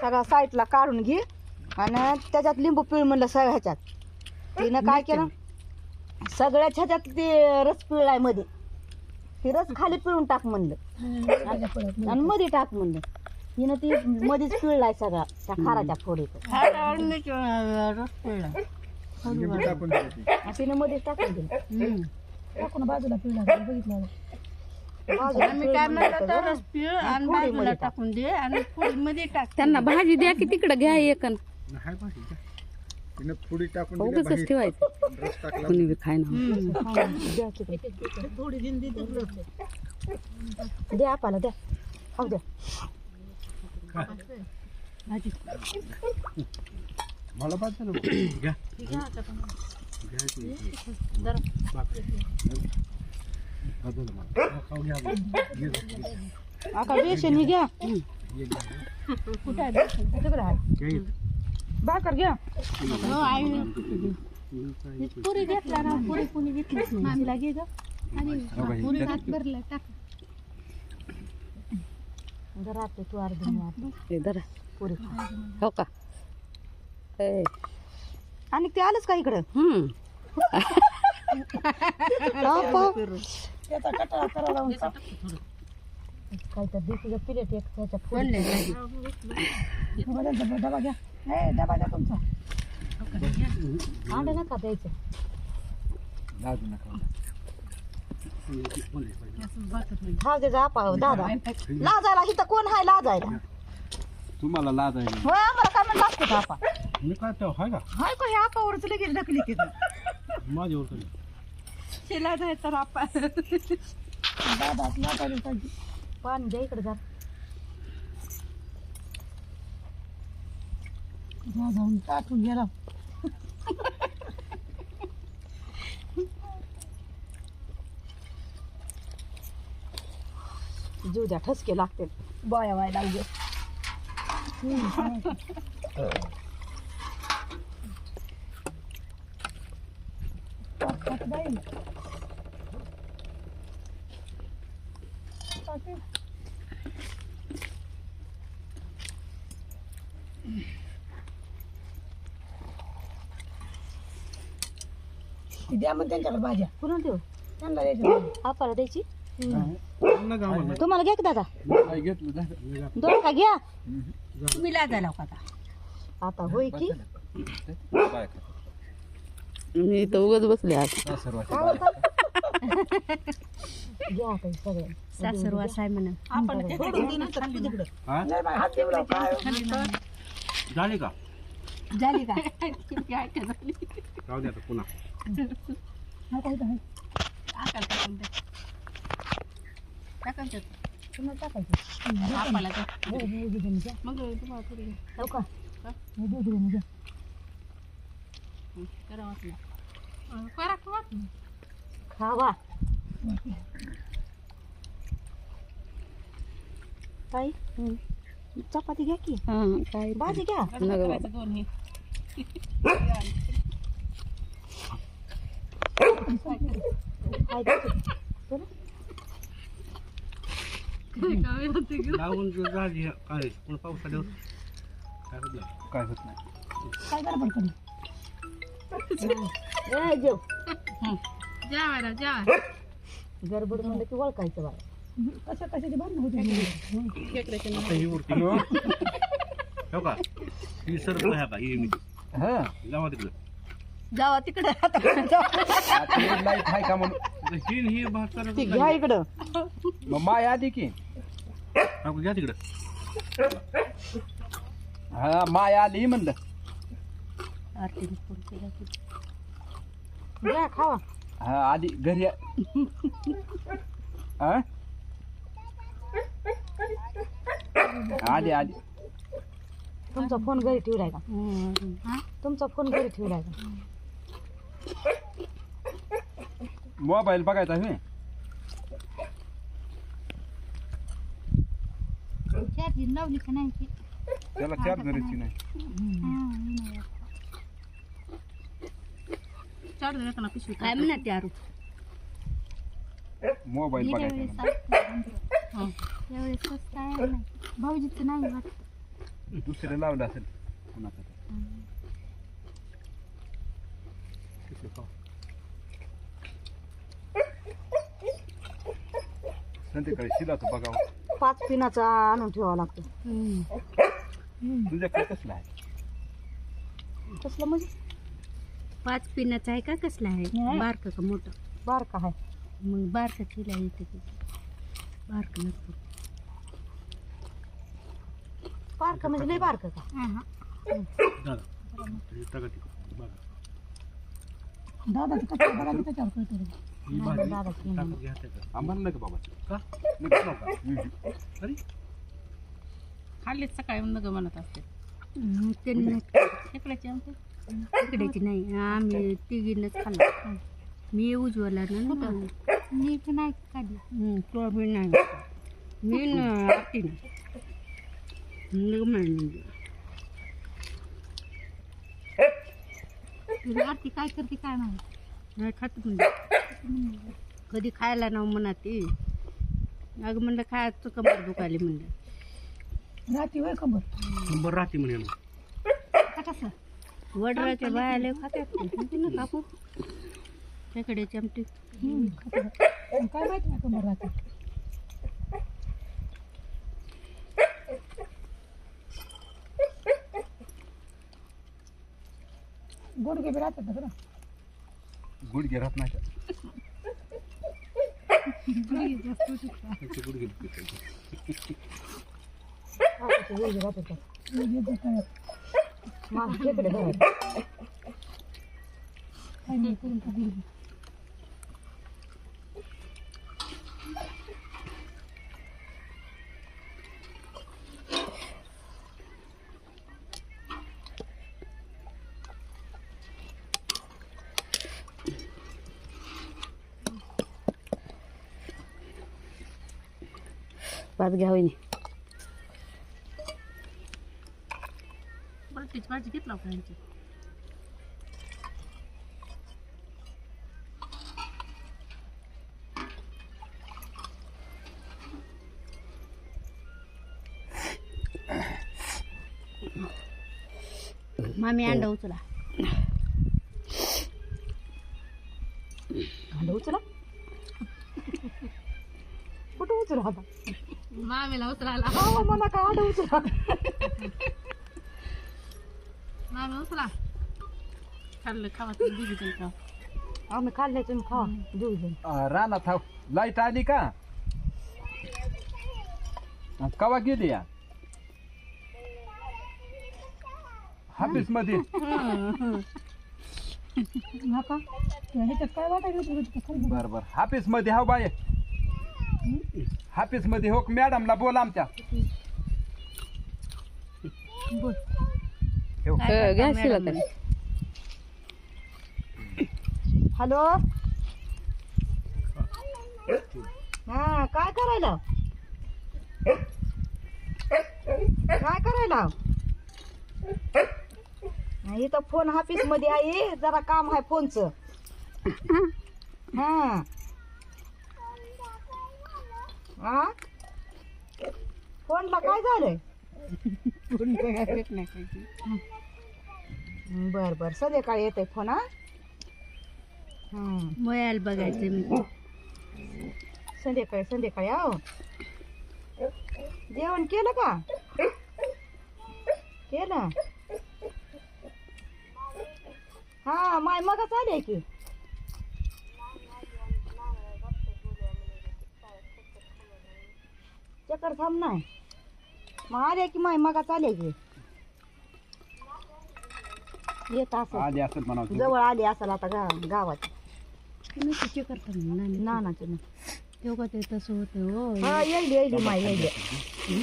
सगळा साईडला काढून घे आणि त्याच्यात लिंबू पिळ म्हणलं सगळ्या ह्याच्यात. तिनं काय केलं. सगळ्याच ह्याच्यात ते रस पिळलायमध्ये. ते रस खाली पिळून टाक म्हणलं. आणि मध्ये टाक म्हणलं. हिनं ती मध्येच पिळलाय सगळा त्या खाराच्या फोडीत तिनं मध्येच टाकून दिलं. टाकून बाजूला पिळला बघितलं? बाजूला आम्ही काय म्हणलं. तरच पिळ आणि बाजूला टाक. टाकून दे आणि मध्ये टाक. त्यांना भाजी द्या की तिकडं घ्या एक हाय भाजी का? तिनं पुडी टाकून दिली उगच भाजी. ठेवायचं. रस टाकला. कुणी बी खाय ना. द्या आपाला हो द्या. मला पाच झालं घ्या. घ्या. ते. पाच आका बेसन ही घ्या. भाकर घ्या हो, पुरी घेतला ना पुरी कुणी घेतलीच नाही घे ग आणि हो पुरी हात भरला टाक जरा ते अर्धी. हे पुरी हो का आणि ते आलंच का इकडं हम्म आपा. त्याचा कटाळा करा लावून काय तर देशीचं प्लेट एक त्याच्या बनले डबा घ्या. ए डबा द्या तुमचा. अंडे नका द्यायचं. नका. दे जा दादा. लाजायला इथं कोण हाय लाजायला? तुम्हाला लाज आहे होय आम्हाला काय म्हणलं का आपा मी काय तेव्हा हाय का? हाय का हे आपावरच लगेच ढकली तिथं. माझ्यावर. शिला जाय तर आपण पाणी द्या इकडे जा जा जाऊन टाकून गेला जीव द्या ठसके लागते बाया वाय लावले द्या मग त्यांच्याकडे भाज्या. कुणा देऊ. त्यांना आपाला द्यायची. तुम्हाला घ्या की दादा. दोन का घ्या? तुम्ही लाजायला का आता? आता होय की? मी इथं उगच बसले आज. काय सर्वांची काय बाळा. घ्या आता हे सगळं सासर वासाय म्हणा आपण हा? नाही बाई, हात देऊ लाव, काय झाली का? झाली का? राहू दे आता पुन्हा. हात आहे, हात आहे. आपाला का घ्या. मग तुम्हाला थोडी हो का? घ्या. करा वाटलं करा का वाटलं खावा. ताई चपाती घ्या की? काय भाजी घ्या? लावून झाली काय पण पावसाळ्यावर? काय होत नाही. काय होत नाही. काय गडबड करू? जेव. जेवायला जेवा. गडबड म्हणलं की ओळखायचं बाळा. कशा कशाची भांडणं होती आता ही उरती हो का? ही सरळ ह्या का ही मी. जावा तिकडं. जावा तिकडे. लाइट आहे का म्हणून? आता ही न ही भाकर ती घ्या इकडं. मग माय आधी की. घ्या तिकडं. हा माय आली म्हणलं. घ्या खावा. हा आधी घरी हा? आधी आधी. तुमचा फोन घरी ठेवलाय का? तुमचा फोन घरी ठेवलाय का? मोबाईल बघायचा मी चार्जिंग लावली का नाही ती? त्याला चार्ज करायची नाही चार्जर येताना पिशवी काय म्हणा ते आरू मोबाईल बघायचा. यावेळेस स्वस्त आहे भाऊजीचं नाही वाटत. दुसरे लावलं असेल. कुणाचं? तरी. संध्याकाळी शिलाचं बघावं. पाच पिनाचा आणून ठेवावा लागतो. तुझ्याकडे कसलं आहे? कसलं म्हणजे? पाच पिनाचा आहे का? कसला आहे? नाही. बारकं का मोठं? बारका आहे. मग बारकं चिला येते की बारकं नसतं. बारका म्हणजे लय बारका का? दादा टाका तिकडे. बघा. दादाचं कसं बघा त्याच्यावर कळतं रे. नाही, भाजी दादाच नाही. टाका घ्या त्याच्यात. आम्हाला नाही का बाबा का? नको. नका. हम्म. अरे. खाल्लीच सकाळी नग म्हणत असते. त्यांनी आमची. तिकडेची नाही? आम्ही तिघीनच खाल्लं. मी उज्ज्वला ना मी तर नाही तो बी नाही मी न आरती आरती काय करते काय माहिती? नाही खात म्हणजे कधी खायला ना म्हणा ती अगं म्हणलं खायचं कमर दुखाली म्हणलं. रात्री वय खबर शंभर राहते म्हणे कसं? वडराच्या बायाला खात्यात. ते ना कापू. त्याकडे चमटी. काय माहिती नाही खबर रात्री गुडघे बी राहतात ना गुडघे राहत नाही का? त्याचे Мам, где ты বাদ গা হয়নি यांची मामी अंडा उचला. अंडा उचला? कुठं उचला आता? मामीला उचलायला. हा मला काय अंडा उचला? मामी उचला खाल्लं खावा तुम्ही दिली का आम्ही खाल्ले तुम्ही देऊ दे हा लाइट आली का आ, कवा गेली या हाफिसमध्ये नका त्या ह्याच्यात काय वाटायला बर बर हाफिसमध्ये हो बाय हाफिसमध्ये हो मॅडमला बोल आमच्या हो. हॅलो. हा काय करायला? काय करायला? हा, इथं फोन ऑफिसमध्ये आहे. जरा काम आहे फोनच. हा. हा? फोनला काय झालंय? बर बर. संध्याकाळी येतोय फोन हा. मोयाला बघायचं मी. संध्याकाळी संध्याकाळी आहो जेवण केलं का? केलं? हा माय मगच आले की. चक्कर थांब नाही मग आले की माय मगच आले की. येत असं. आली असेल म्हणा जवळ आली असेल आता गा गावात. करता नानाचे ना तेव्हा ते तसं होतं हो. हा येईल येईल माय येईल.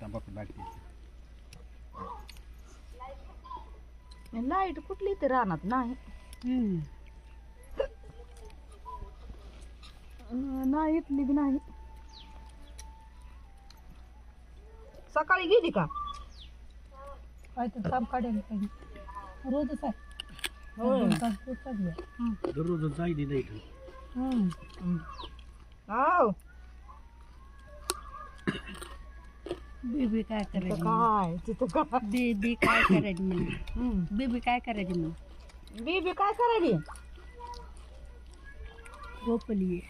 तंबाखू लागते लाइट कुठली तर रानात? नाही. हम्म. अं, नाही इथली बी नाही. सकाळी गेली का? काय तर काम काढायला पाहिजे. रोजच आहे. दररोज जायली नाही इथं. बेबी काय करायची काय? तिथं काय? बेबी काय करायची हम्म. बेबी काय करायची म्हणून बीबी काय करायली? झोपली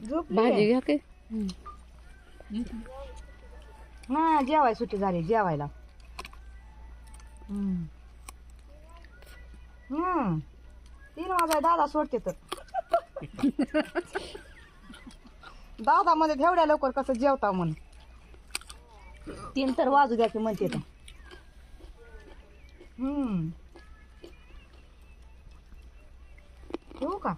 झोपली घ्या की. हा जेवाय सुट्टी झाली जेवायला. हम्म. हम्म. तीन वाजाय दादा सोडते तर दादा मध्ये तेवढ्या लवकर कसं जेवता म्हण. तीन तर वाजू द्या की म्हणते तर हम्म. ठेवू का?